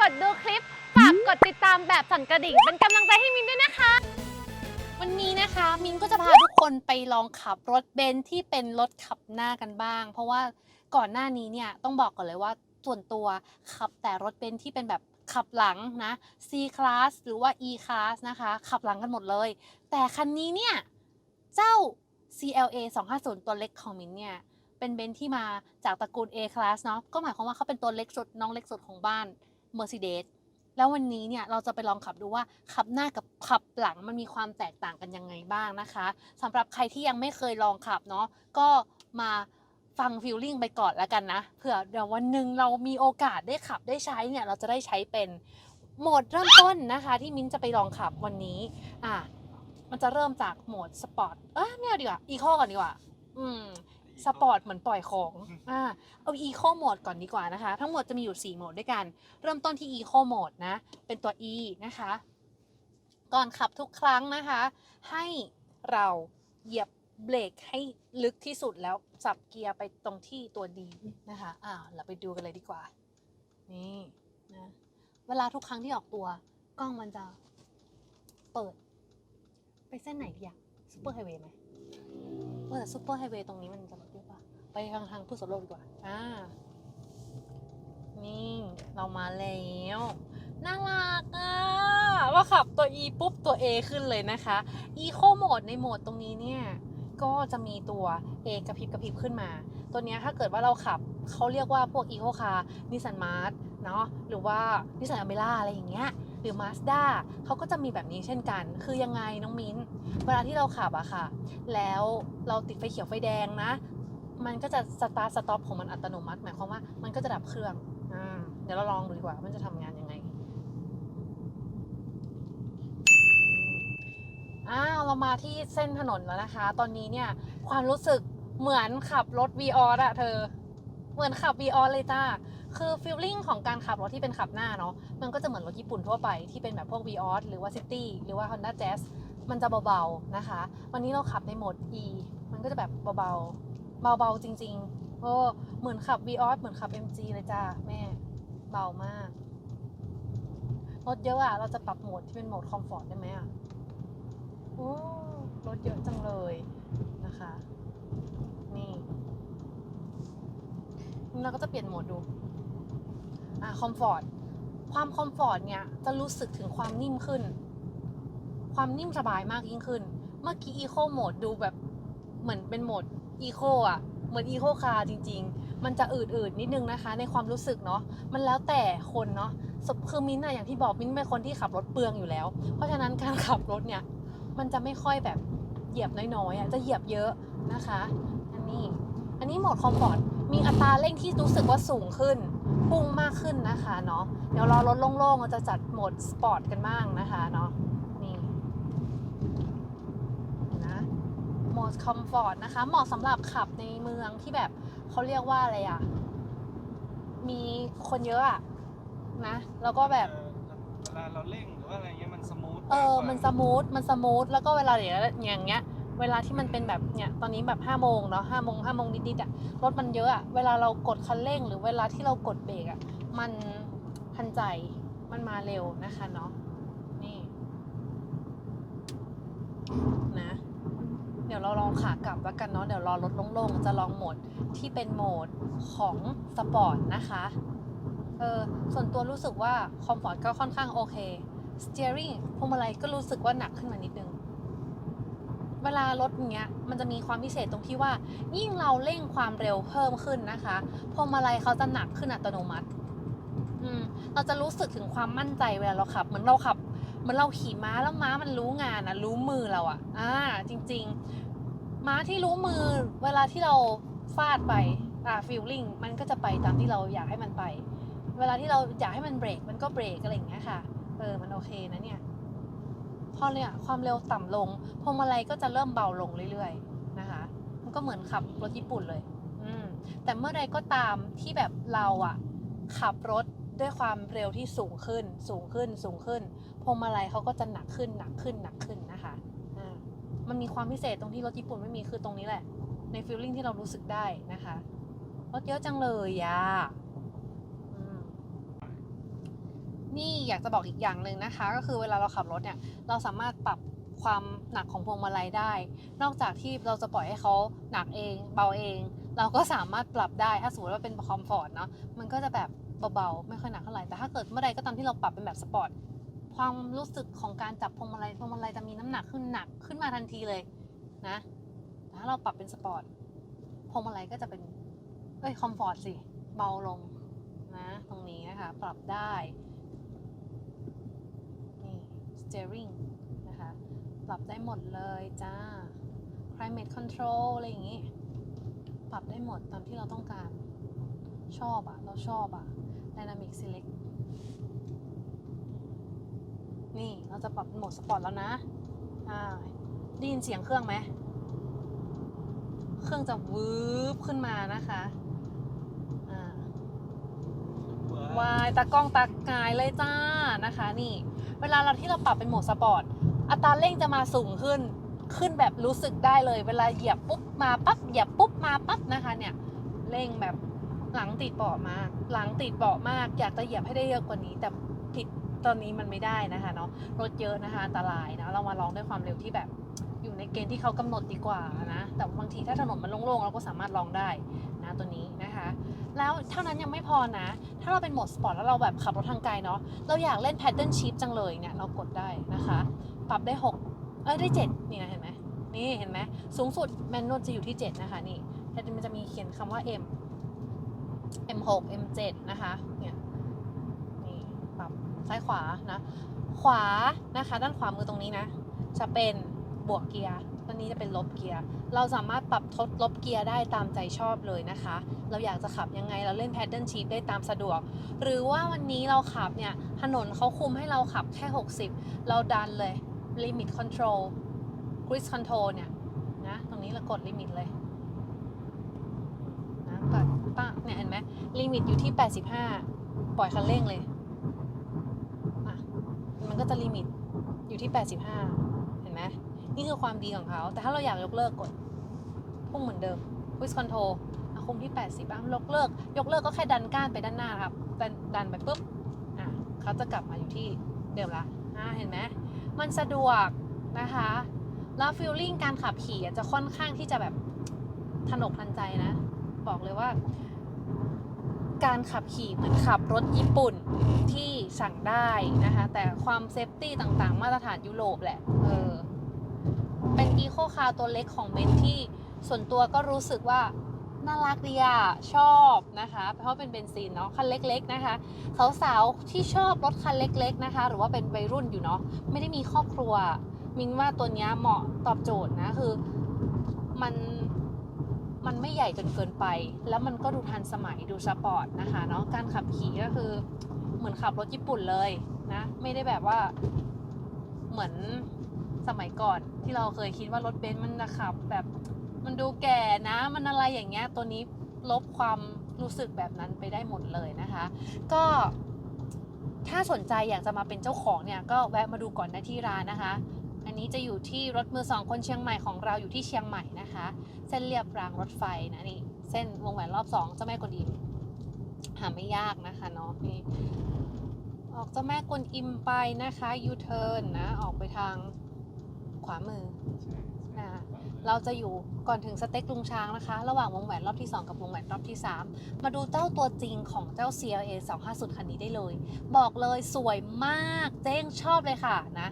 กดดูคลิป ฝากกดติดตามแบบสั่นกระดิ่ง เป็นกำลังใจให้มินด้วยนะคะ วันนี้นะคะมินก็จะพาทุกคนไปลองขับรถเบนซ์ที่เป็นรถขับหน้ากันบ้าง เพราะว่าก่อนหน้านี้เนี่ยต้องบอกก่อนเลยว่าส่วนตัวขับแต่รถเบนซ์ที่เป็นแบบขับหลังนะ C class หรือว่า E class นะคะ ขับหลังกันหมดเลย แต่คันนี้เนี่ย เจ้า CLA 250 ตัวเล็กของมินเนี่ยเป็นเบนซ์ที่มาจากตระกูล A class เนาะก็หมายความว่าเขาเป็นตัวเล็กสุดน้องเล็กสุดของบ้าน Mercedes แล้ววันนี้เนี่ยเราจะไปลองขับดูว่าขับหน้ากับขับหลังมันมีความแตกต่างกันยังไงบ้างนะคะสำหรับใครที่ยังไม่เคยลองขับเนาะก็มาฟังฟิลลิ่งไปก่อนแล้วกันนะเผื่อเดี๋ยววันหนึ่งเรามีโอกาสได้ขับได้ใช้เนี่ยเราจะได้ใช้เป็นโหมดเริ่มต้นนะคะ ที่มิ้นจะไปลองขับวันนี้อะมันจะเริ่มจากโหมดสปอร์ตเอ้ยไม่เอาดีกว่าอีโคก่อนดีกว่า อืม สปอร์ตเหมือนปล่อยของอ่าเอาอีโคโหมดก่อนดีกว่านะคะ ทั้งหมดจะมีอยู่ 4 โหมดด้วยกัน เริ่มต้นที่อีโคโหมดนะ เป็นตัว E นะคะ ก่อนขับทุกครั้งนะคะ ให้เราเหยียบเบรกให้ลึกที่สุดแล้วสับเกียร์ไปตรงที่ตัว D นะคะอ่าเราไปดูกันเลยดีกว่า นี่นะเวลาทุกครั้งที่ออกตัว กล้องมันจะเปิด ไปเส้นไหนดีอะซูเปอร์ไฮเวย์ไหมเออแต่ซูเปอร์ไฮเวย์ตรงนี้มันจะ ไปทางทางพุทธโลกดีกว่า อ่า นี่เรามาแล้วน่ารักอะว่าขับตัว E ปุ๊บตัว A ขึ้นเลยนะคะ Eco Mode ในโหมดตรงนี้เนี่ย ก็จะมีตัว A กระพริบกระพริบขึ้นมา ตัวนี้ถ้าเกิดว่าเราขับเขาเรียกว่าพวก Eco Car Nissan March เนาะหรือว่า Nissan Almera อะไรอย่างเงี้ยหรือ Mazda เขาก็จะมีแบบนี้เช่นกัน คือยังไงน้องมิ้น เวลาที่เราขับอะค่ะ แล้วเราติดไฟเขียวไฟแดงนะ มันก็จะสตาร์ทสต็อปของมันอัตโนมัติ หมายความว่ามันก็จะดับเครื่องอ่าเดี๋ยวเราลองดูดีกว่า มันจะทำงานยังไงอ้าวเรามาที่เส้นถนนแล้วนะคะ ตอนนี้เนี่ยความรู้สึกเหมือนขับรถ v ีอออะเธอ เหมือนขับ v ีออเลยจ้าคือฟีลลิ่งของการขับรถที่เป็นขับหน้าเนาะมันก็จะเหมือนรถญี่ปุ่นทั่วไปที่เป็นแบบพวก v ีออหรือว่า City หรือว่า Honda Jazz มันจะเบาๆนะคะ วันนี้เราขับในโหมด E มันก็จะแบบเบาๆ เบาๆจริงๆโอ้เหมือนขับ v ีออเหมือนขับ MG เลยจ้าแม่ เบามาก รถเยอะอะเราจะปรับโหมดที่เป็นโหมดคอมฟอร์ตได้ไหมอะโอ้รถเยอะจังเลยนะคะ นี่เราก็จะเปลี่ยนโหมดดูอะคอมฟอร์ตความคอมฟอร์ตเนี่ยจะรู้สึกถึงความนิ่มขึ้น ความนิ่มสบายมากยิ่งขึ้น เมื่อกี้อีโคโหมดดูแบบเหมือนเป็นโหมด อีโคอะเหมือนอีโคคาร์จริง ๆ มันจะอืดๆนิดนึงนะคะ ในความรู้สึกเนาะมันแล้วแต่คนเนาะคือมิ้นท์อะอย่างที่บอกมิ้นท์เป็นคนที่ขับรถเปลืองอยู่แล้ว เพราะฉะนั้นการขับรถเนี่ยมันจะไม่ค่อยแบบเหยียบน้อยๆอะจะเหยียบเยอะนะคะ อันนี้อันนี้โหมดคอมฟอร์ตมีอัตราเร่งที่รู้สึกว่าสูงขึ้นพุ่งมากขึ้นนะคะเนาะเดี๋ยวรอรถโล่งๆเราจะจัดโหมดสปอร์ตกันบ้างนะคะเนาะ โหมดคอมฟอร์ตนะคะ เหมาะสำหรับขับในเมืองที่แบบเขาเรียกว่าอะไรอะมีคนเยอะอะนะ แล้วก็แบบ เวลาเราเร่งหรือว่าอะไรเงี้ยมันสมูทเออากกว่ามันสมูท มันสมูท แล้วก็เวลาเดี๋ยวอย่างเงี้ย เวลาที่มันเป็นแบบเนี่ย ตอนนี้แบบห้าโมงเนาะห้าโมงห้าโมงนิดๆอะรถมันเยอะอะ เวลาเรากดคันเร่ง หรือเวลาที่เรากดเบรกอะมันทันใจ มันมาเร็วนะคะเนาะ นี่ นะ เดี๋ยวเราลองขากลับแล้วกันเนาะเดี๋ยวรอรถโล่งๆจะลองโหมดที่เป็นโหมดของสปอร์ตนะคะเออส่วนตัวรู้สึกว่าคอมฟอร์ตก็ค่อนข้างโอเค steering พวงมาลัยก็รู้สึกว่าหนักขึ้นมานิดนึง เวลารถอย่างเงี้ย มันจะมีความพิเศษตรงที่ว่า ยิ่งเราเร่งความเร็วเพิ่มขึ้นนะคะพวงมาลัยเขาจะหนักขึ้นอัตโนมัติ อืม เราจะรู้สึกถึงความมั่นใจเวลาเราขับ เหมือนเราขับ เหมือนเราขี่ม้าแล้วม้ามันรู้งานอะรู้มือเราอะอ่า จริง ๆ ม้าที่รู้มือเวลาที่เราฟาดไปอ่าฟีลลิ่งมันก็จะไปตามที่เราอยากให้มันไป เวลาที่เราอยากให้มันเบรกมันก็เบรกอะไรอย่างเงี้ยค่ะ เออมันโอเคนะเนี่ยพอเนี่ยความเร็วต่ำลงพวงมาลัยก็จะเริ่มเบาลงเรื่อยๆนะคะ มันก็เหมือนขับรถญี่ปุ่นเลย อืมแต่เมื่อใดก็ตามที่แบบเราอะขับรถด้วยความเร็วที่สูงขึ้น สูงขึ้นสูงขึ้น พวงมาลัยเขาก็จะหนักขึ้นหนักขึ้นหนักขึ้นนะคะอ่ามันมีความพิเศษตรงที่รถญี่ปุ่นไม่มีคือตรงนี้แหละ ในฟีลลิ่งที่เรารู้สึกได้นะคะรถเยอะจังเลยอะอืมนี่อยากจะบอกอีกอย่างหนึ่งนะคะ ก็คือเวลาเราขับรถเนี่ยเราสามารถปรับความหนักของพวงมาลัยได้ นอกจากที่เราจะปล่อยให้เขาหนักเองเบาเอง เราก็สามารถปรับได้ถ้าสมมติว่าเป็นคอมฟอร์ตเนาะมันก็จะแบบเบาๆ ไม่ค่อยหนักเท่าไหร่แต่ถ้าเกิดเมื่อใดก็ตามที่เราปรับเป็นแบบสปอร์ต ความรู้สึกของการจับพวงมาลัยพวงมาลัยจะมีน้ำหนักขึ้นหนักขึ้นมาทันทีเลยนะถ้าเราปรับเป็นสปอร์ตพวงมาลัยก็จะเป็นเอ้ยคอมฟอร์ตสิเบาลงนะตรงนี้นะคะ ปรับได้ นี่ steering นะคะ ปรับได้หมดเลยจ้า climate control อะไรอย่างงี้ ปรับได้หมดตามที่เราต้องการ ชอบอะเราชอบอะ dynamic select นี่ เราจะปรับเป็นโหมดสปอร์ตแล้วนะอ่าได้ยินเสียงเครื่องไหม เครื่องจะวืบขึ้นมานะคะอ่าวายตากล้องตากายเลยจ้านะคะนี่ เวลาเราที่เราปรับเป็นโหมดสปอร์ตอัตราเร่งจะมาสูงขึ้นขึ้นแบบรู้สึกได้เลย เวลาเหยียบปุ๊บมาปั๊บเหยียบปุ๊บมาปั๊บนะคะเนี่ยเร่งแบบหลังติดเบาะมาก หลังติดเบาะมาก อยากจะเหยียบให้ได้เยอะกว่านี้แต่ติด ตอนนี้มันไม่ได้นะคะเนาะรถเยอะนะคะอันตรายนะเรามาลองด้วยความเร็วที่แบบอยู่ในเกณฑ์ที่เขากำหนดดีกว่านะแต่บางทีถ้าถนนมันโล่งๆเราก็สามารถลองได้นะตัวนี้นะคะ แล้วเท่านั้นยังไม่พอนะ ถ้าเราเป็นโหมดสปอร์ตแล้วเราแบบขับรถทางไกลเนาะเราอยากเล่น paddle shift จังเลยเนี่ยเรากดได้นะคะ ปรับได้ 6 เอ้ยได้ 7 นี่นะเห็นไหมนี่เห็นไหมสูงสุดแมนนวลจะอยู่ที่ 7 นะคะนี่แต่มันจะมีเขียนคำว่า M M6 M7 นะคะเนี่ย ซ้ายขวานะ ขวานะคะ ด้านขวามือตรงนี้นะ จะเป็นบวกเกียร์ตัวนี้จะเป็นลบเกียร์ เราสามารถปรับทดลบเกียร์ได้ตามใจชอบเลยนะคะ เราอยากจะขับยังไงเราเล่น paddle shift ได้ตามสะดวก หรือว่าวันนี้เราขับเนี่ย ถนนเขาคุมให้เราขับแค่ 60 เราดันเลย limit control cruise control เนี่ยนะตรงนี้เรากด limit เลยนะกดป้าเนี่ยเห็นไหม limit อยู่ที่ 85 ปล่อยคันเร่งเลย มันก็จะ limit อยู่ที่ 85 เห็นไหมนี่คือความดีของเขา แต่ถ้าเราอยากยกเลิกกดพุ่งเหมือนเดิม cruise control อะคุมที่ 80บ้างยกเลิก ยกเลิกก็แค่ดันก้านไปด้านหน้าครับดันดันไปปุ๊บอะเขาจะกลับมาอยู่ที่เดิมละอะเห็นไหมมันสะดวกนะคะ แล้วฟีลลิ่งการขับขี่จะค่อนข้างที่จะแบบถนกทันใจนะ บอกเลยว่า การขับขี่เหมือนขับรถญี่ปุ่นที่สั่งได้นะคะ แต่ความเซฟตี้ต่างๆ มาตรฐานยุโรปแหละเออเป็นอีโคคาร์ตัวเล็กของเมนที่ส่วนตัวก็รู้สึกว่าน่ารักดีอะชอบนะคะ เพราะเป็นเบนซินเนาะคันเล็กๆนะคะสาวๆที่ชอบรถคันเล็กๆนะคะ หรือว่าเป็นวัยรุ่นอยู่เนาะไม่ได้มีครอบครัวมินว่าตัวเนี้ยเหมาะตอบโจทย์นะคือมัน มันไม่ใหญ่จนเกินไป แล้วมันก็ดูทันสมัยดูสปอร์ตนะคะเนาะการขับขี่ก็คือเหมือนขับรถญี่ปุ่นเลยนะ ไม่ได้แบบว่าเหมือนสมัยก่อนที่เราเคยคิดว่ารถเบนซ์มันจะขับแบบมันดูแก่นะมันอะไรอย่างเงี้ยตัวนี้ลบความรู้สึกแบบนั้นไปได้หมดเลยนะคะ ก็ถ้าสนใจอยากจะมาเป็นเจ้าของเนี่ยก็แวะมาดูก่อนได้ที่ร้านนะคะ นี้จะอยู่ที่รถมือสองคนเชียงใหม่ของเราอยู่ที่เชียงใหม่นะคะ เส้นเรียบรางรถไฟนะนี่เส้นวงแหวนรอบสองเจ้าแม่กวนอิมหาไม่ยากนะคะเนาะนี่ออกเจ้าแม่กวนอิมไปนะคะยูเทิร์นนะออกไปทางขวามืออ่าเราจะอยู่ก่อนถึงสเต็กลุงช้างนะคะ ระหว่างวงแหวนรอบที่ 2 กับวงแหวนรอบที่ 3 มาดูเจ้าตัวจริงของเจ้า CLA 250 คันนี้ได้เลย บอกเลยสวยมากเจ้งชอบเลยค่ะนะ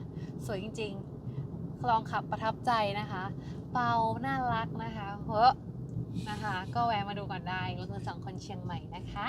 สวยจริง ๆ ลองขับประทับใจนะคะเบาน่ารักนะคะเฮ้อนะคะ ก็แวะมาดูก่อนได้รถมือสองคนเชียงใหม่นะคะ